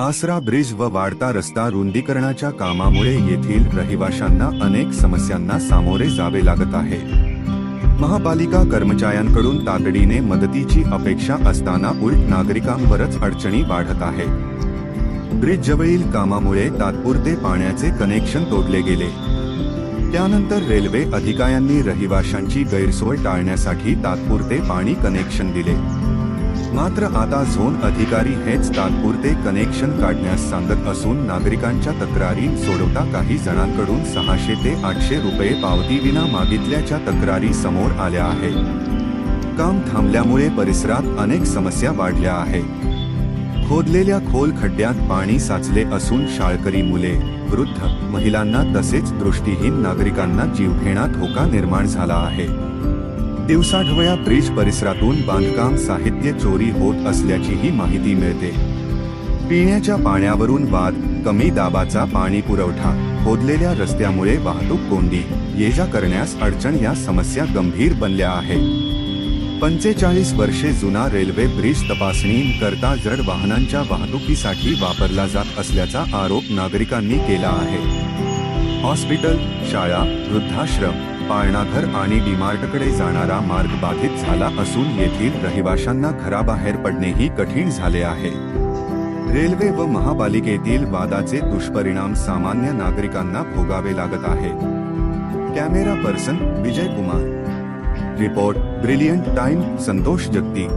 आसरा ब्रिज व वाढता रस्ता रुंदीकरणाच्या कामामुळे येथील रहिवाशांना अनेक समस्यांना सामोरे जावे लागत आहे. महापालिका कर्मचाऱ्यांकडून तातडीने मदतीची अपेक्षा असताना उलट नागरिकांवरच अडचणी वाढत आहे ब्रिज जवळील कामामुळे तात्पुरते पाण्याचे कनेक्शन तोडले गेले. त्यानंतर रेल्वे अधिकाऱ्यांनी रहिवाशांची गैरसोय टाळण्यासाठी तात्पुरते पाणी कनेक्शन दिले. मात्र आता झोन अधिकारी हेच तात्पुरते कनेक्शन काढण्यास सांगत असून नागरिकांच्या तक्रारी सोडवता काही जणांकडून सहाशे ते आठशे रुपये पावतीविना मागितल्याच्या तक्रारी समोर आल्या आहेत. काम थांबल्यामुळे परिसरात अनेक समस्या वाढल्या आहेत. खोदलेल्या खोल खड्ड्यात पाणी साचले असून शाळकरी मुले वृद्ध महिलांना तसेच दृष्टीहीन नागरिकांना जीवघेणा धोका निर्माण झाला आहे. दिवसाढवळ्या ब्रिज परिसरातून बांधकाम साहित्य चोरी होत असल्याचीही माहिती मिळते. पिण्याच्या पाण्यावरून वाद कमी दाबाचा पाणी पुरवठा खोदलेल्या रस्त्यामुळे वाहतूक कोंडी ये जा करण्यास अडचण या समस्या गंभीर बनल्या आहेत. पंचेचाळीस वर्षे जुना रेल्वे ब्रिज तपासणी करता जड वाहनांच्या वाहतुकीसाठी वापरला जात असल्याचा आरोप नागरिकांनी केला आहे. हॉस्पिटल शाळा वृद्धाश्रम पाळणाघर आणि डीमार्टकडे जाणारा मार्ग बाधित झाला असून येथील रहिवाशांना घराबाहेर पडणेही कठीण झाले आहे. रेल्वे व महापालिकेतील वादाचे दुष्परिणाम सामान्य नागरिकांना भोगावे लागत आहे. Camera person Vijay Kumar report brilliant time Santosh Jagati.